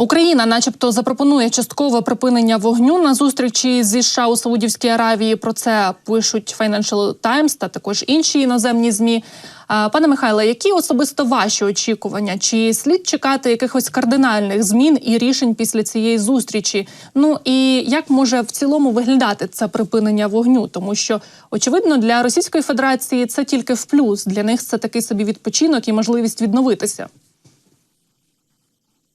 Україна, начебто, запропонує часткове припинення вогню на зустрічі зі США у Саудівській Аравії. Про це пишуть Financial Times та також інші іноземні змі. Пане Михайле, які особисто ваші очікування? Чи слід чекати якихось кардинальних змін і рішень після цієї зустрічі? Ну і як може в цілому виглядати це припинення вогню? Тому що очевидно для Російської Федерації це тільки в плюс. Для них це такий собі відпочинок і можливість відновитися.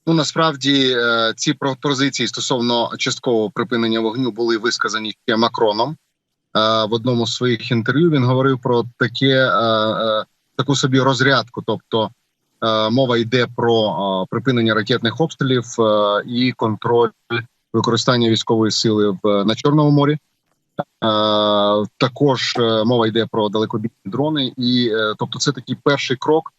Ну насправді е, ці пропозиції стосовно часткового припинення вогню були висказані ще Макроном. Е, В одному з своїх інтерв'ю він говорив про таке е, таку собі розрядку. Тобто мова йде про припинення ракетних обстрілів і контроль використання військової сили в на Чорному морі. Також мова йде про далекобійні дрони, і тобто, це такий перший крок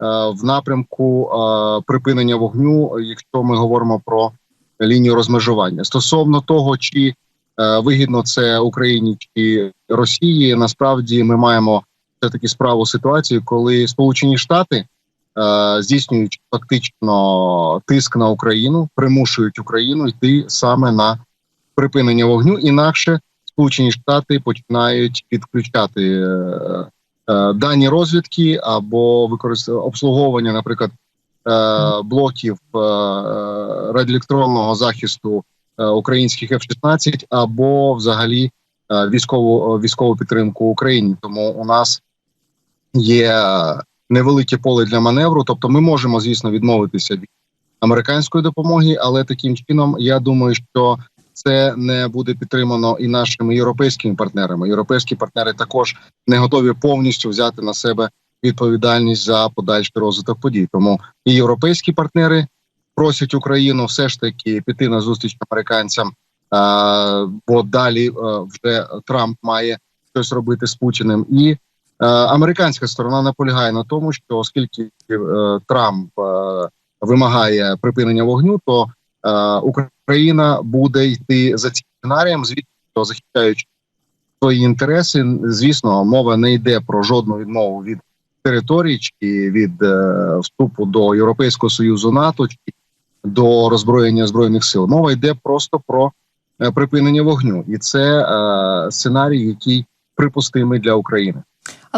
в напрямку е, припинення вогню, якщо ми говоримо про лінію розмежування. Стосовно того, чи е, вигідно це Україні чи Росії, насправді ми маємо все таки справу ситуацію, коли Сполучені Штати е, здійснюють фактично тиск на Україну, примушують Україну йти саме на припинення вогню, інакше Сполучені Штати починають підключати е, е, дані розвідки або використ... обслуговування, наприклад, е, блоків е, радіоелектронного захисту е, українських F-16 або взагалі е, військову військову підтримку Україні. Тому у нас є е, невелике поле для маневру. Тобто, ми можемо, звісно, відмовитися від американської допомоги, але таким чином я думаю, що це не буде підтримано і нашими європейськими партнерами. Європейські партнери також не готові повністю взяти на себе відповідальність за подальший розвиток подій. Тому і європейські партнери просять Україну все ж таки піти на зустріч американцям. А, бо далі а, вже Трамп має щось робити з Путіним, і а, американська сторона наполягає на тому, що оскільки е, Трамп е, вимагає припинення вогню, то е, Україна буде йти за цим сценарієм, звісно, захищаючи свої інтереси. Звісно, мова не йде про жодну відмову від території чи від е, вступу до Європейського союзу НАТО чи до роззброєння збройних сил. Мова йде просто про е, припинення вогню, і це е, сценарій, який припустимий для України.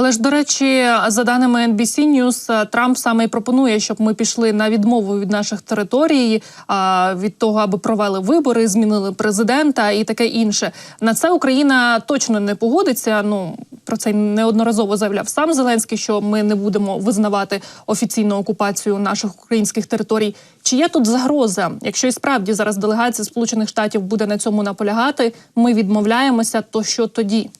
Але ж до речі, за даними NBC News, Трамп саме й пропонує, щоб ми пішли на відмову від наших територій, а, від того, аби провели вибори, змінили президента і таке інше. На це Україна точно не погодиться. Ну про це неодноразово заявляв сам Зеленський, що ми не будемо визнавати офіційну окупацію наших українських територій. Чи є тут загроза? Якщо і справді зараз делегація Сполучених Штатів буде на цьому наполягати, ми відмовляємося, то що тоді?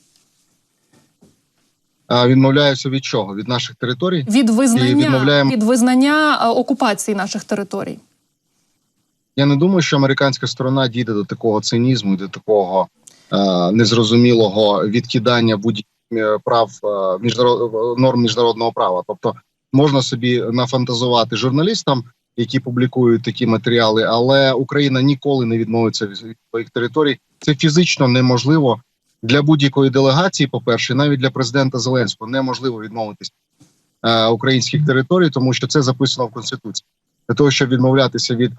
А відмовляюся від чого? Від наших територій? від І визнання відмовляємо- від визнання окупації наших територій. Я не думаю, що американська сторона дійде до такого цинізму, до такого е, незрозумілого відкидання будь-яких е, прав е, міжнарод... норм міжнародного права. Тобто можна собі нафантазувати журналістам, які публікують такі матеріали, але Україна ніколи не відмовиться від від своїх територій. Це фізично неможливо для будь-якої делегації. По перше, навіть для президента Зеленського неможливо відмовитись е, українських територій, тому що це записано в конституції. Для того щоб відмовлятися від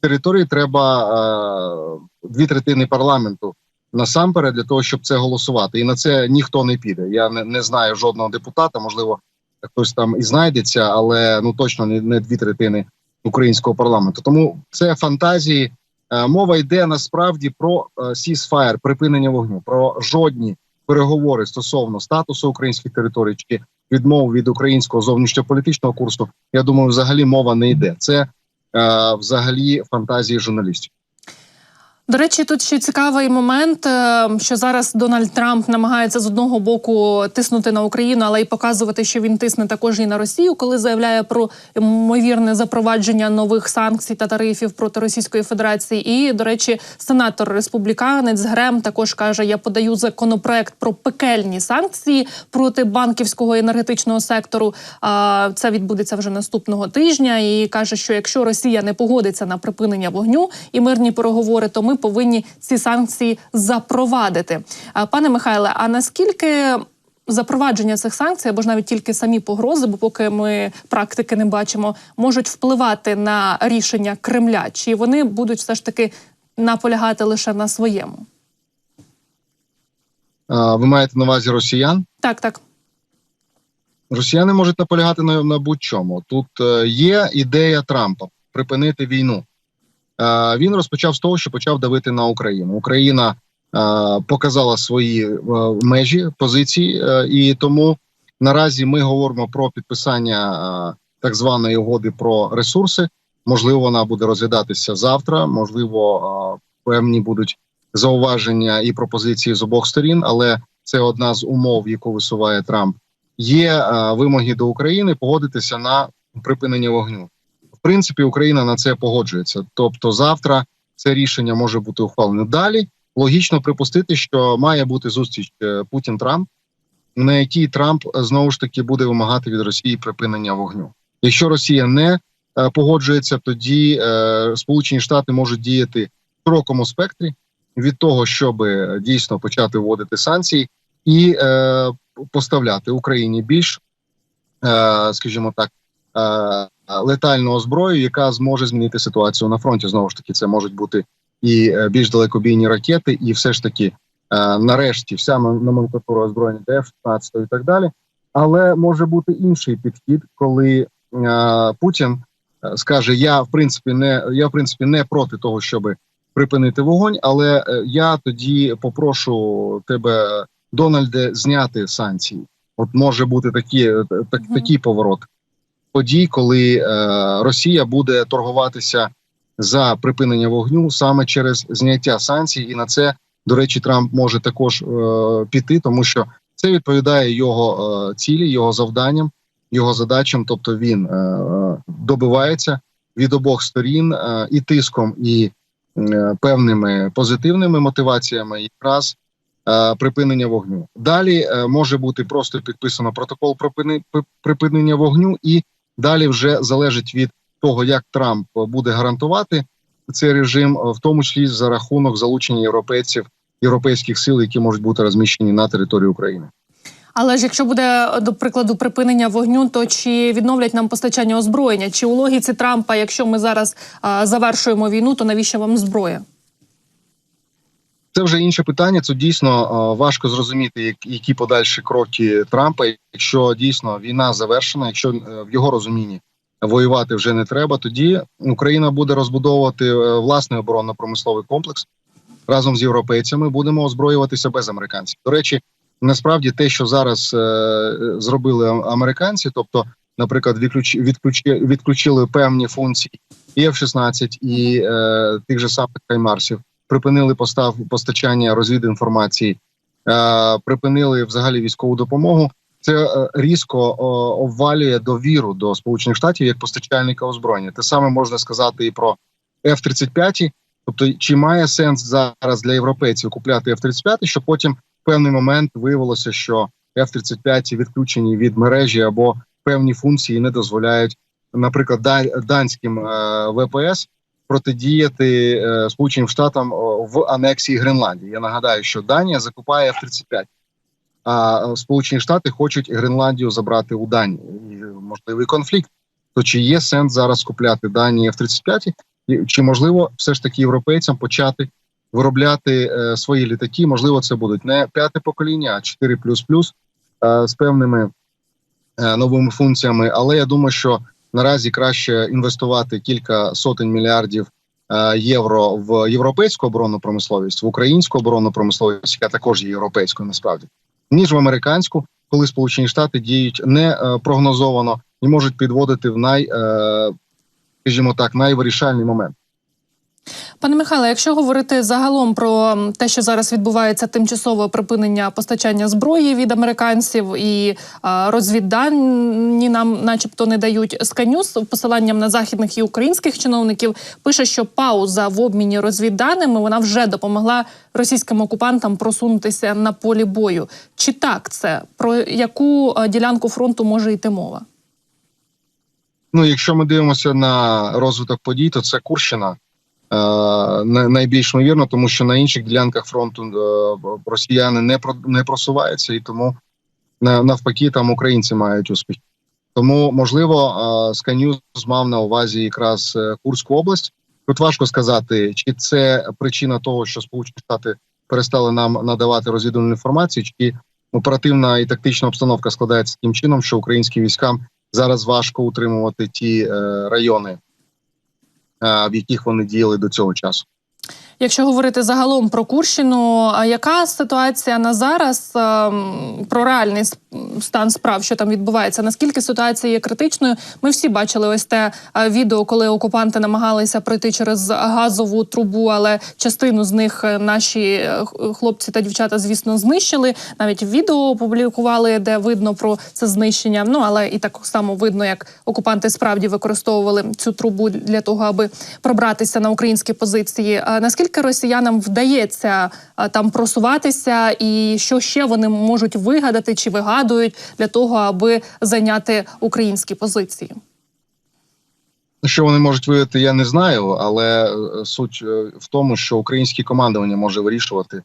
території, треба е, дві третини парламенту насамперед для того, щоб це голосувати, і на це ніхто не піде. Я не, не знаю жодного депутата. Можливо, хтось там і знайдеться, але ну точно не, не дві третини українського парламенту. Тому це фантазії. Е, Мова йде насправді про е, сісфаєр, припинення вогню, про жодні переговори стосовно статусу українських територій чи відмов від українського зовнішньополітичного курсу. Я думаю, взагалі мова не йде. Це е, взагалі фантазії журналістів. До речі, тут ще цікавий момент, е, що зараз Дональд Трамп намагається з одного боку тиснути на Україну, але й показувати, що він тисне також і на Росію, коли заявляє про ймовірне запровадження нових санкцій та тарифів проти Російської Федерації. І, до речі, сенатор республіканець Грем також каже: я подаю законопроект про пекельні санкції проти банківського енергетичного сектору. Це відбудеться вже наступного тижня. І каже, що якщо Росія не погодиться на припинення вогню і мирні переговори, то ми повинні ці санкції запровадити. Пане Михайле, а наскільки запровадження цих санкцій, або ж навіть тільки самі погрози, бо поки ми практики не бачимо, можуть впливати на рішення Кремля? Чи вони будуть все ж таки наполягати лише на своєму? Ви маєте на увазі росіян? Так, так. Росіяни можуть наполягати на, на будь-чому. Тут е, є ідея Трампа припинити війну. Е, він розпочав з того, що почав давити на Україну. Україна е, показала свої е, межі позиції, і тому наразі ми говоримо про підписання так званої угоди про ресурси. Можливо, вона буде розглядатися завтра. Можливо, певні будуть зауваження і пропозиції з обох сторін, але це одна з умов, яку висуває Трамп є вимоги до України погодитися на припинення вогню. В принципі, Україна на це погоджується. Тобто, завтра це рішення може бути ухвалене. Далі логічно припустити, що має бути зустріч е, Путін-Трамп, на якій Трамп е, знову ж таки буде вимагати від Росії припинення вогню. Якщо Росія не е, погоджується, тоді Сполучені Штати можуть діяти в широкому спектрі від того, щоб дійсно почати вводити санкції і поставляти Україні більш, скажімо так, летального зброю, яка зможе змінити ситуацію на фронті. Знову ж таки, це можуть бути і е, більш далекобійні ракети, і все ж таки, е, нарешті, вся ном- номенклатура озброєння F-16 і так далі. Але може бути інший підхід, коли е, Путін е, скаже: Я в принципі не я в принципі не проти того, щоб припинити вогонь, але е, я тоді попрошу тебе. Дональде зняти санкції. От може бути такі, е, так, такий поворот подій, коли е, Росія буде торгуватися за припинення вогню саме через зняття санкцій, і на це, до речі, Трамп може також е, піти, тому що це відповідає його е, цілі, його завданням, його задачам. Тобто він добивається від обох сторін і тиском, і певними позитивними мотиваціями, якраз припинення вогню. Далі може бути просто підписано протокол припинення вогню, і далі вже залежить від того, як Трамп буде гарантувати цей режим, в тому числі за рахунок залучення європейців, європейських сил, які можуть бути розміщені на території України. Але ж якщо буде до прикладу припинення вогню, то чи відновлять нам постачання озброєння? Чи у логіці Трампа, якщо ми зараз а, завершуємо війну, то навіщо вам зброя? Це вже інше питання. Це дійсно е, важко зрозуміти, які подальші кроки Трампа. Якщо дійсно війна завершена, якщо е, в його розумінні воювати вже не треба, тоді Україна буде розбудовувати е, власний оборонно-промисловий комплекс разом з європейцями. Будемо озброюватися без американців. До речі, насправді те, що зараз зробили американці, тобто, наприклад, відключ, відключи, відключили певні функції і F-16, і е, тих же самих Хаймарсів припинили постав постачання розвідінформації, е, припинили взагалі військову допомогу. Це е, різко обвалює довіру до Сполучених Штатів як постачальника озброєння. Те саме можна сказати і про F-35. Тобто, чи має сенс зараз для європейців купляти F-35, що потім в певний момент виявилося, що F-35 відключені від мережі або певні функції не дозволяють, наприклад, данським е, ВПС протидіяти е, Сполученим Штатам в анексії Гренландії. Я нагадаю, що Данія закупає F-35, а е, Сполучені Штати хочуть Гренландію забрати у Данії. І можливий конфлікт. То чи є сенс зараз купляти Данії F-35? І Чи можливо все ж таки європейцям почати виробляти е, свої літаки? Можливо, це будуть не п'яте покоління, а 4 е, з певними е, новими функціями. Але я думаю, що наразі краще інвестувати кілька сотень мільярдів е, євро в європейську оборонну промисловість, в українську оборонну промисловість, яка також є європейською, насправді, ніж в американську, коли Сполучені Штати діють не е, прогнозовано і можуть підводити в най, е, скажімо так, найвирішальний момент. Пане Михайле, якщо говорити загалом про те, що зараз відбувається тимчасове припинення постачання зброї від американців і розвіддані нам, начебто, не дають Сканюс посиланням на західних і українських чиновників, пише, що пауза в обміні розвідданими вона вже допомогла російським окупантам просунутися на полі бою. Чи так це про яку ділянку фронту може йти мова? Ну, якщо ми дивимося на розвиток подій, то це Курщина. Е, найбільш ймовірно, тому що на інших ділянках фронту е, росіяни не не просуваються, і тому навпаки, там українці мають успіх. Тому можливо, Сканюз мав на увазі якраз е, Курську область. Тут важко сказати, чи це причина того, що Сполучені Штати перестали нам надавати розвідувальну інформацію, чи оперативна і тактична обстановка складається таким чином, що українським військам зараз важко утримувати ті е, райони, е, в яких вони діяли до цього часу. Якщо говорити загалом про Курщину, яка ситуація на зараз ем, про реальний стан справ, що там відбувається? Наскільки ситуація є критичною? Ми всі бачили ось те е, відео, коли окупанти намагалися пройти через газову трубу, але частину з них е, наші е, хлопці та дівчата, звісно, знищили. Навіть відео опублікували, де видно про це знищення. Ну але і так само видно, як окупанти справді використовували цю трубу для того, аби пробратися на українські позиції. А наскільки росіянам вдається там просуватися, і що ще вони можуть вигадати чи вигадують для того, аби зайняти українські позиції? Що вони можуть виявити, я не знаю, але е, суть е, в тому, що українське командування може вирішувати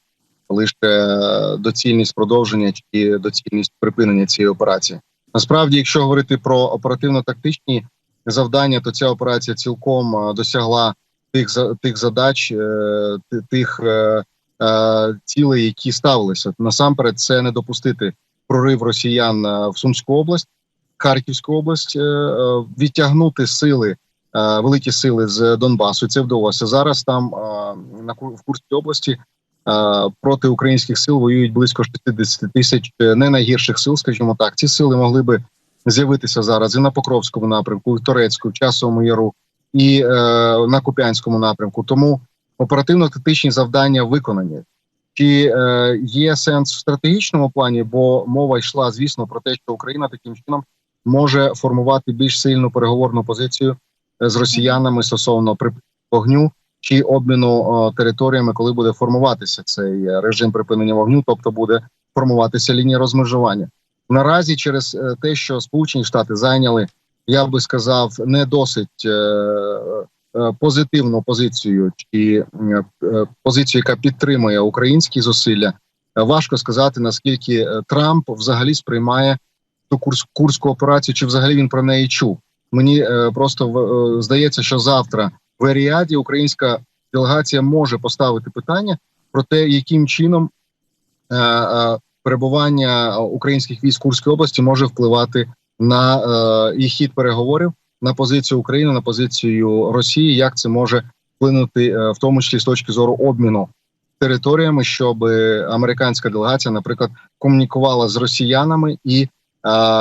лише е, доцільність продовження чи доцільність припинення цієї операції. Насправді, якщо говорити про оперативно-тактичні завдання, то ця операція цілком е, досягла тих тих задач, е, тих е, е, цілей, які ставилися. Насамперед, це не допустити прорив росіян в Сумську область, Харківську область, відтягнути сили великі сили з Донбасу. Це вдалося зараз. Там на в Курській області проти українських сил воюють близько 60 тисяч не найгірших сил, скажімо так. Ці сили могли би з'явитися зараз і на Покровському напрямку, і в Торецьку, в Часовому Яру, і е, на Куп'янському напрямку. Тому оперативно-тактичні завдання виконані. Чи е, є сенс в стратегічному плані? Бо мова йшла, звісно, про те, що Україна таким чином може формувати більш сильну переговорну позицію е, з росіянами стосовно вогню чи обміну е, територіями, коли буде формуватися цей е, режим припинення вогню, тобто буде формуватися лінія розмежування. Наразі через е, те, що Сполучені Штати зайняли, я би сказав, не досить е, е, позитивну позицію чи е, позицію, яка підтримує українські зусилля. Важко сказати наскільки Трамп взагалі сприймає ту курс курську операцію, чи взагалі він про неї чув. Мені просто здається, що завтра в Еріаді українська делегація може поставити питання про те, яким чином перебування українських військ в Курській області може впливати на е, і хід переговорів на позицію України, на позицію Росії, як це може вплинути, е, в тому числі з точки зору обміну територіями, щоб американська делегація, наприклад, комунікувала з росіянами і е,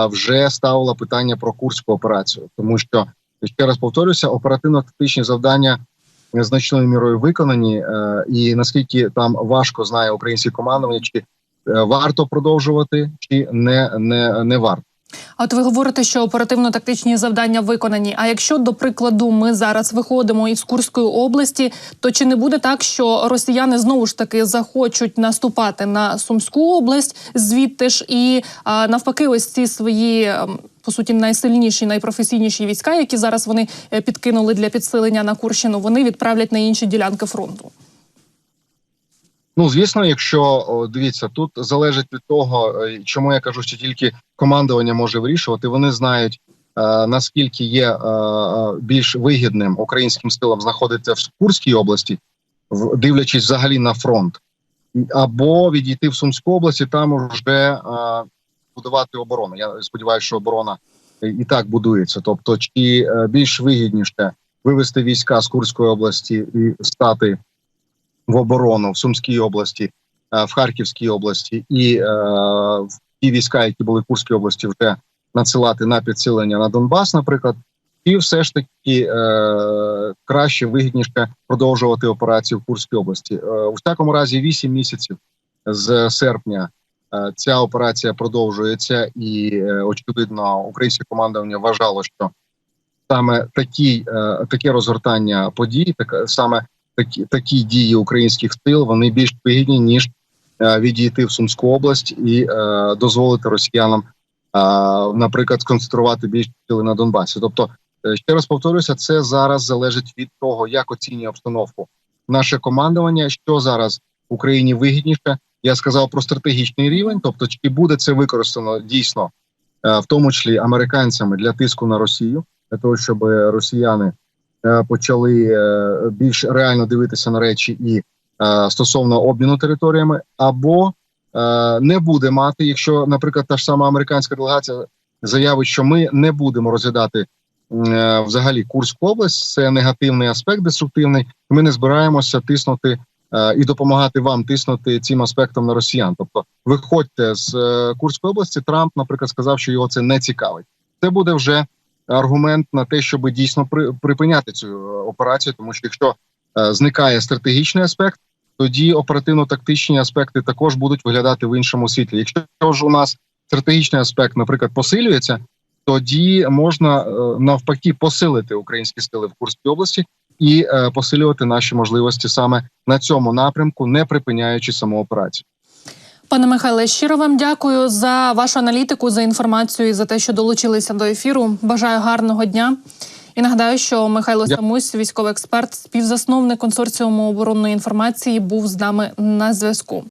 вже ставила питання про курську операцію, тому що ще раз повторюся, оперативно-тактичні завдання значною мірою виконані, е, і наскільки там важко знає українське командування, чи е, варто продовжувати, чи не, не, не варто. А от ви говорите, що оперативно-тактичні завдання виконані. А якщо, до прикладу, ми зараз виходимо із Курської області, то чи не буде так, що росіяни знову ж таки захочуть наступати на Сумську область звідти ж і а, навпаки, ось ці свої. ем, По суті, найсильніші, найпрофесійніші війська, які зараз вони е, підкинули для підсилення на Курщину, вони відправлять на інші ділянки фронту. Ну звісно, якщо дивіться, тут залежить від того, е, чому я кажу, що тільки командування може вирішувати. Вони знають е, наскільки є е, більш вигідним українським силам знаходитися в Курській області, дивлячись взагалі на фронт, або відійти в Сумську область і там вже будувати оборону. Я сподіваюся, що оборона і так будується. Тобто, чи більш вигідніше вивести війська з Курської області і стати в оборону в Сумській області, е, в Харківській області. І е, в ті війська, які були в Курській області, вже надсилати на підсилення на Донбас, наприклад, і все ж таки е, краще вигідніше продовжувати операцію в Курській області. Е, у всякому разі, 8 місяців з серпня е, ця операція продовжується, і е, очевидно, українське командування вважало, що саме такі, е, таке розгортання подій, так саме такі такі дії українських сил вони більш вигідні ніж е, відійти в Сумську область і е, дозволити росіянам, е, наприклад, сконцентрувати більш сили на Донбасі. Тобто, ще раз повторюся, це зараз залежить від того, як оцінює обстановку наше командування, що зараз Україні вигідніше Я сказав про стратегічний рівень, тобто чи буде це використано дійсно, в тому числі американцями для тиску на Росію, для того, щоб росіяни почали е, більш реально дивитися на речі і е, стосовно обміну територіями, або е, не буде мати, якщо, наприклад, та ж сама американська делегація заявить, що ми не будемо розглядати е, взагалі Курську область, це негативний аспект, деструктивний. Ми не збираємося тиснути е, і допомагати вам тиснути цим аспектом на росіян. Тобто, виходьте з е, Курської області. Трамп, наприклад, сказав, що його це не цікавить. Це буде вже аргумент на те, щоб дійсно припиняти цю е, операцію, тому що якщо е, зникає стратегічний аспект, тоді оперативно-тактичні аспекти також будуть виглядати в іншому світлі. Якщо ж у нас стратегічний аспект, наприклад, посилюється, тоді можна е, навпаки посилити українські сили в Курській області і посилювати наші можливості саме на цьому напрямку, не припиняючи саму операцію. Пане Михайле, щиро вам дякую за вашу аналітику, за інформацію і за те, що долучилися до ефіру. Бажаю гарного дня. І нагадаю, що Михайло Дя- Самусь, військовий експерт, співзасновник консорціуму оборонної інформації, був з нами на зв'язку.